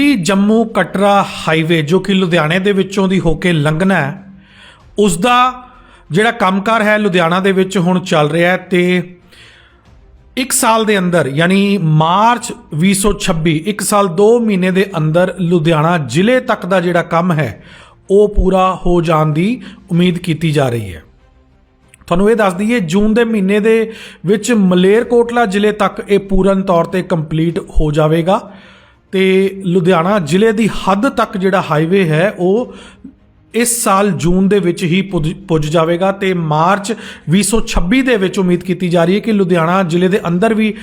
Delhi Jammu Katra highway, ਜੋ ਕਿ ਲੁਧਿਆਣੇ ਦੇ ਵਿੱਚੋਂ ਦੀ ਹੋ ਕੇ ਲੰਘਣਾ ਹੈ ਉਸ ਦਾ ਜਿਹੜਾ ਕੰਮਕਾਰ ਹੈ ਲੁਧਿਆਣਾ ਦੇ ਵਿੱਚ ਹੁਣ ਚੱਲ ਰਿਹਾ ਹੈ ਤੇ ਇੱਕ ਸਾਲ ਦੇ ਅੰਦਰ, ਯਾਨੀ ਮਾਰਚ 2026 ਇੱਕ ਸਾਲ 2 ਮਹੀਨੇ ਦੇ ਅੰਦਰ ਲੁਧਿਆਣਾ ਜ਼ਿਲ੍ਹੇ ਤੱਕ ਦਾ ਜਿਹੜਾ ਕੰਮ ਹੈ, ਉਹ ਪੂਰਾ ਹੋ ਜਾਣ ਦੀ ਉਮੀਦ ਕੀਤੀ ਜਾ ਰਹੀ ਹੈ। ਤੁਹਾਨੂੰ ਇਹ ਦੱਸ ਦਈਏ, ਜੂਨ ਦੇ ਮਹੀਨੇ ਦੇ ਵਿੱਚ ਮਲੇਰਕੋਟਲਾ ਜ਼ਿਲ੍ਹੇ ਤੱਕ ਇਹ ਪੂਰਨ ਤੌਰ ਤੇ ਕੰਪਲੀਟ ਹੋ ਜਾਵੇਗਾ। ਤੇ ਲੁਧਿਆਣਾ ਜ਼ਿਲ੍ਹੇ ਦੀ ਹੱਦ ਤੱਕ ਜਿਹੜਾ ਹਾਈਵੇ ਹੈ, ਉਹ ਇਸ ਸਾਲ ਜੂਨ ਦੇ ਵਿੱਚ ਹੀ ਪੁੱਜ- ਪੁੱਜ ਜਾਵੇਗਾ ਤੇ ਮਾਰਚ 2026 ਦੇ ਵਿੱਚ ਉਮੀਦ ਕੀਤੀ ਜਾ ਰਹੀ ਹੈ ਕਿ ਲੁਧਿਆਣਾ ਜ਼ਿਲ੍ਹੇ ਦੇ ਅੰਦਰ ਵੀ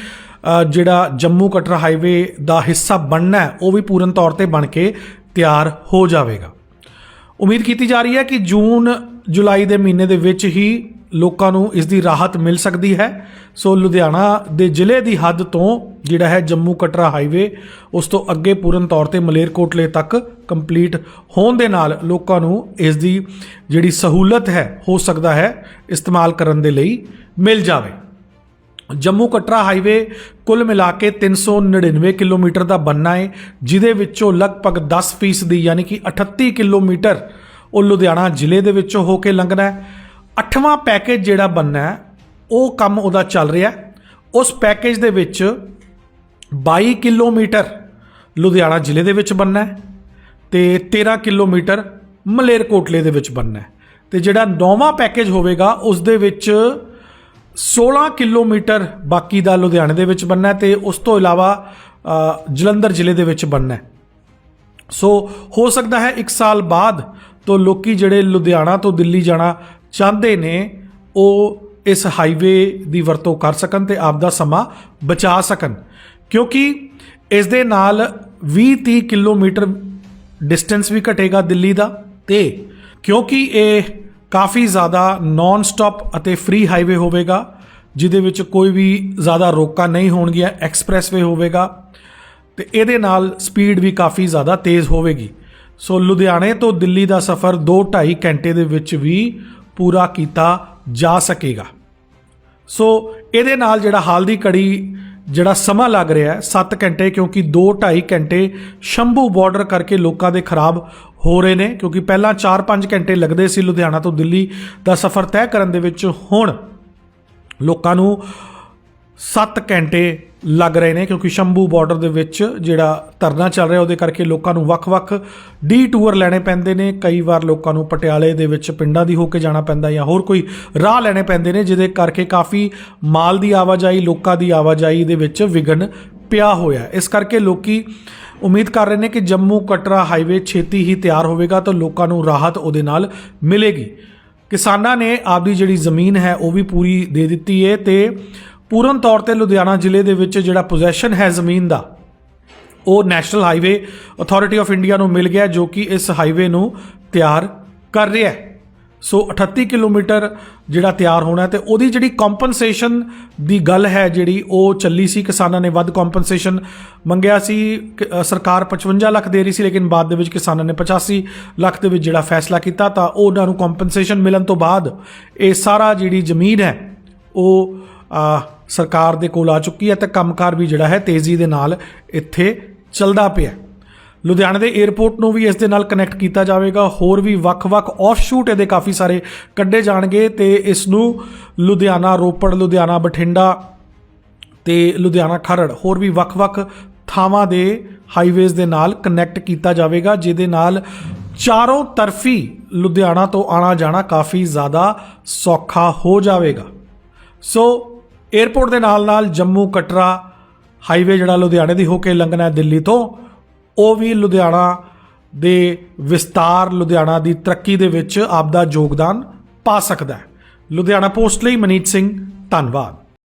ਜਿਹੜਾ ਜੰਮੂ ਕਟਰਾ ਹਾਈਵੇ ਦਾ ਹਿੱਸਾ ਬਣਨਾ ਹੈ, ਉਹ ਵੀ ਪੂਰਨ ਤੌਰ ਤੇ ਬਣ ਕੇ ਤਿਆਰ ਹੋ ਜਾਵੇਗਾ। ਉਮੀਦ ਕੀਤੀ ਜਾ ਰਹੀ ਹੈ ਕਿ ਜੂਨ ਜੁਲਾਈ ਦੇ ਮਹੀਨੇ ਦੇ ਵਿੱਚ ਹੀ ਲੋਕਾਂ ਨੂੰ ਇਸ ਦੀ ਰਾਹਤ ਮਿਲ ਸਕਦੀ ਹੈ। ਸੋ ਲੁਧਿਆਣਾ ਦੇ ਜ਼ਿਲ੍ਹੇ ਦੀ ਹੱਦ ਤੋਂ ਜਿਹੜਾ ਹੈ ਜੰਮੂ ਕਟਰਾ ਹਾਈਵੇ, ਉਸ ਤੋਂ ਅੱਗੇ ਪੂਰਨ ਤੌਰ ਤੇ ਮਲੇਰਕੋਟਲੇ ਤੱਕ ਕੰਪਲੀਟ ਹੋਣ ਦੇ ਨਾਲ ਲੋਕਾਂ ਨੂੰ ਇਸ ਦੀ ਜਿਹੜੀ ਸਹੂਲਤ ਹੈ, ਹੋ ਸਕਦਾ ਹੈ, ਇਸਤੇਮਾਲ ਕਰਨ ਦੇ ਲਈ ਮਿਲ ਜਾਵੇ। ਜੰਮੂ ਕਟਰਾ ਹਾਈਵੇ ਕੁੱਲ ਮਿਲਾ ਕੇ 399 ਕਿਲੋਮੀਟਰ ਦਾ ਬੰਨਾ ਹੈ, ਜਿਹਦੇ ਵਿੱਚੋਂ ਲਗਭਗ 10% ਦੀ ਯਾਨੀ ਕਿ 38 ਕਿਲੋਮੀਟਰ ਉਹ ਲੁਧਿਆਣਾ ਜ਼ਿਲ੍ਹੇ ਦੇ ਵਿੱਚੋਂ ਹੋ ਕੇ ਲੰਘਣਾ ਹੈ। ਅੱਠਵਾਂ ਪੈਕੇਜ ਜਿਹੜਾ ਬੰਨਾ ਹੈ, ਉਹ ਕੰਮ ਉਹਦਾ ਚੱਲ ਰਿਹਾ ਉਸ ਪੈਕੇਜ ਦੇ ਵਿੱਚ 22 ਕਿਲੋਮੀਟਰ ਲੁਧਿਆਣਾ ਜ਼ਿਲ੍ਹੇ ਦੇ ਵਿੱਚ ਬੰਨਾ ਹੈ ਤੇ 13 ਕਿਲੋਮੀਟਰ ਮਲੇਰਕੋਟਲੇ ਦੇ ਵਿੱਚ ਬੰਨਾ ਹੈ। ਤੇ ਜਿਹੜਾ ਨੌਵਾਂ ਪੈਕੇਜ ਹੋਵੇਗਾ, ਉਸ ਦੇ ਵਿੱਚ 16 ਕਿਲੋਮੀਟਰ ਬਾਕੀ ਦਾ ਲੁਧਿਆਣੇ ਦੇ ਵਿੱਚ ਬੰਨਾ ਹੈ ਤੇ ਉਸ ਤੋਂ ਇਲਾਵਾ ਜਲੰਧਰ ਜ਼ਿਲ੍ਹੇ ਦੇ ਵਿੱਚ ਬੰਨਾ ਸੋ ਹੋ ਸਕਦਾ ਹੈ 1 ਸਾਲ ਬਾਅਦ ਤੋਂ ਲੋਕੀ ਜਿਹੜੇ ਲੁਧਿਆਣਾ ਤੋਂ ਦਿੱਲੀ ਜਾਣਾ ਚਾਹੁੰਦੇ ਨੇ ਉਹ ਇਸ ਹਾਈਵੇ ਦੀ ਵਰਤੋਂ ਕਰ ਸਕਣ ਤੇ ਆਪ ਦਾ ਸਮਾਂ ਬਚਾ ਸਕਣ। ਕਿਉਂਕਿ ਇਸ ਦੇ ਨਾਲ 20-30 ਕਿਲੋਮੀਟਰ ਡਿਸਟੈਂਸ ਵੀ ਘਟੇਗਾ ਦਿੱਲੀ ਦਾ ਤੇ ਕਿਉਂਕਿ ਇਹ ਕਾਫੀ ਜ਼ਿਆਦਾ ਨਾਨ ਸਟਾਪ ਅਤੇ ਫ੍ਰੀ ਹਾਈਵੇ ਹੋਵੇਗਾ, ਜਿਹਦੇ ਵਿੱਚ ਕੋਈ ਵੀ ਜ਼ਿਆਦਾ ਰੋਕਾਂ ਨਹੀਂ ਹੋਣਗੀਆਂ ਐਕਸਪ੍ਰੈਸਵੇ ਹੋਵੇਗਾ ਤੇ ਇਹਦੇ ਨਾਲ ਸਪੀਡ ਵੀ ਕਾਫੀ ਜ਼ਿਆਦਾ ਤੇਜ਼ ਹੋਵੇਗੀ। ਸੋ ਲੁਧਿਆਣੇ ਤੋਂ ਦਿੱਲੀ ਦਾ ਸਫ਼ਰ 2.5 ਘੰਟੇ ਦੇ ਵਿੱਚ ਵੀ ਪੂਰਾ ਕੀਤਾ ਜਾ ਸਕੇਗਾ। ਸੋ ਇਹਦੇ ਨਾਲ ਜਿਹੜਾ ਹਾਲ ਦੀ ਘੜੀ, ਜਿਹੜਾ ਸਮਾਂ ਲੱਗ ਰਿਹਾ ਹੈ 7 ਘੰਟੇ ਕਿਉਂਕਿ 2.5 ਘੰਟੇ ਸ਼ੰਭੂ ਬਾਰਡਰ ਕਰਕੇ ਲੋਕਾਂ ਦੇ ਖਰਾਬ ਹੋ ਰਹੇ ਨੇ, ਕਿਉਂਕਿ ਪਹਿਲਾਂ 4-5 ਘੰਟੇ ਲੱਗਦੇ ਸੀ ਲੁਧਿਆਣਾ ਤੋਂ ਦਿੱਲੀ ਦਾ ਸਫ਼ਰ ਤੈਅ ਕਰਨ ਦੇ ਵਿੱਚ ਹੁਣ ਲੋਕਾਂ ਨੂੰ 7 ਘੰਟੇ ਲੱਗ ਰਹੇ ਨੇ, ਕਿਉਂਕਿ ਸ਼ੰਭੂ ਬਾਰਡਰ ਦੇ ਵਿੱਚ ਜਿਹੜਾ ਧਰਨਾ ਚੱਲ ਰਿਹਾ, ਉਹਦੇ ਕਰਕੇ ਲੋਕਾਂ ਨੂੰ ਵੱਖ-ਵੱਖ ਡੀ ਟੂਰ ਲੈਣੇ ਪੈਂਦੇ ਨੇ। ਕਈ ਵਾਰ ਲੋਕਾਂ ਨੂੰ ਪਟਿਆਲੇ ਦੇ ਵਿੱਚ ਪਿੰਡਾਂ ਦੀ ਹੋ ਕੇ ਜਾਣਾ ਪੈਂਦਾ ਜਾਂ ਹੋਰ ਕੋਈ ਰਾਹ ਲੈਣੇ ਪੈਂਦੇ ਨੇ, ਜਿਹਦੇ ਕਰਕੇ ਕਾਫੀ ਮਾਲ ਦੀ ਆਵਾਜਾਈ, ਲੋਕਾਂ ਦੀ ਆਵਾਜਾਈ ਦੇ ਵਿੱਚ ਵਿਘਨ ਪਿਆ ਹੋਇਆ ਇਸ ਕਰਕੇ ਲੋਕੀ ਉਮੀਦ ਕਰ ਰਹੇ ਨੇ ਕਿ ਜੰਮੂ ਕਟਰਾ ਹਾਈਵੇ ਛੇਤੀ ਹੀ ਤਿਆਰ ਹੋਵੇਗਾ ਤਾਂ ਲੋਕਾਂ ਨੂੰ ਰਾਹਤ ਉਹਦੇ ਨਾਲ ਮਿਲੇਗੀ। ਕਿਸਾਨਾਂ ਨੇ ਆਪਦੀ ਜਿਹੜੀ ਜ਼ਮੀਨ ਹੈ, ਉਹ ਵੀ ਪੂਰੀ ਦੇ ਦਿੱਤੀ ਹੈ ਤੇ ਪੂਰਨ ਤੌਰ ਤੇ ਲੁਧਿਆਣਾ ਜ਼ਿਲ੍ਹੇ ਦੇ ਵਿੱਚ ਜਿਹੜਾ ਪੋਜੈਸ਼ਨ ਹੈ ਜ਼ਮੀਨ ਦਾ ਉਹ National Highway Authority of India ਨੂੰ ਮਿਲ ਗਿਆ ਜੋ ਕਿ ਇਸ ਹਾਈਵੇ ਨੂੰ ਤਿਆਰ ਕਰ ਰਿਹਾ ਹੈ। ਸੋ 38 ਕਿਲੋਮੀਟਰ ਜਿਹੜਾ ਤਿਆਰ ਹੋਣਾ ਹੈ ਤੇ ਉਹਦੀ ਜਿਹੜੀ ਕੰਪਨਸੇਸ਼ਨ ਦੀ ਗੱਲ ਹੈ ਜਿਹੜੀ ਉਹ ਚੱਲੀ ਸੀ ਕਿਸਾਨਾਂ ਨੇ ਵੱਧ ਕੰਪਨਸੇਸ਼ਨ ਮੰਗਿਆ ਸੀ ਕਿ, ਸਰਕਾਰ 55 ਲੱਖ ਦੇ ਰਹੀ ਸੀ ਲੇਕਿਨ ਬਾਅਦ ਦੇ ਵਿੱਚ ਕਿਸਾਨਾਂ ਨੇ 85 ਲੱਖ ਦੇ ਵਿੱਚ ਜਿਹੜਾ ਫੈਸਲਾ ਕੀਤਾ ਤਾਂ ਉਹਨਾਂ ਨੂੰ ਕੰਪਨਸੇਸ਼ਨ ਮਿਲਣ ਤੋਂ ਬਾਅਦ ਇਹ ਸਾਰਾ ਜਿਹੜੀ ਜ਼ਮੀਨ ਹੈ ਉਹ ਸਰਕਾਰ ਦੇ ਕੋਲ ਆ ਚੁੱਕੀ ਹੈ ਤੇ ਕੰਮਕਾਰ ਵੀ ਜਿਹੜਾ ਹੈ ਤੇਜ਼ੀ ਦੇ ਨਾਲ ਇੱਥੇ ਚੱਲਦਾ ਪਿਆ ਲੁਧਿਆਣੇ ਦੇ 에ਅਰਪੋਰਟ ਨੂੰ ਵੀ ਇਸ ਦੇ ਨਾਲ ਕਨੈਕਟ ਕੀਤਾ ਜਾਵੇਗਾ। ਹੋਰ ਵੀ ਵੱਖ-ਵੱਖ ਆਫਸ਼ੂਟ ਇਹਦੇ ਕਾਫੀ ਸਾਰੇ ਕੱਢੇ ਜਾਣਗੇ ਤੇ ਇਸ ਨੂੰ ਲੁਧਿਆਣਾ, ਰੋਪੜ, ਲੁਧਿਆਣਾ, ਬਠਿੰਡਾ ਤੇ ਲੁਧਿਆਣਾ, ਖਰੜ ਹੋਰ ਵੀ ਵੱਖ-ਵੱਖ ਥਾਵਾਂ ਦੇ ਹਾਈਵੇਜ਼ ਦੇ ਨਾਲ ਕਨੈਕਟ ਕੀਤਾ ਜਾਵੇਗਾ, ਜਿਹਦੇ ਨਾਲ ਚਾਰੋਂ ਤਰਫੀ ਲੁਧਿਆਣਾ ਤੋਂ ਆਣਾ ਜਾਣਾ ਕਾਫੀ ਜ਼ਿਆਦਾ ਸੌਖਾ ਹੋ ਜਾਵੇਗਾ। ਸੋ 에ਅਰਪੋਰਟ ਦੇ ਨਾਲ ਨਾਲ ਜੰਮੂ ਕਟਰਾ ਹਾਈਵੇ ਜਿਹੜਾ ਲੁਧਿਆਣੇ ਦੀ ਹੋ ਕੇ ਲੰਘਣਾ ਦਿੱਲੀ ਤੋਂ, ਉਹ ਵੀ ਲੁਧਿਆਣਾ ਦੇ ਵਿਸਤਾਰ ਲੁਧਿਆਣਾ ਦੀ ਤਰੱਕੀ ਦੇ ਵਿੱਚ ਆਪਦਾ ਯੋਗਦਾਨ ਪਾ ਸਕਦਾ ਹੈ। ਲੁਧਿਆਣਾ ਪੋਸਟ ਲਈ ਮਨੀਤ ਸਿੰਘ, ਧੰਨਵਾਦ।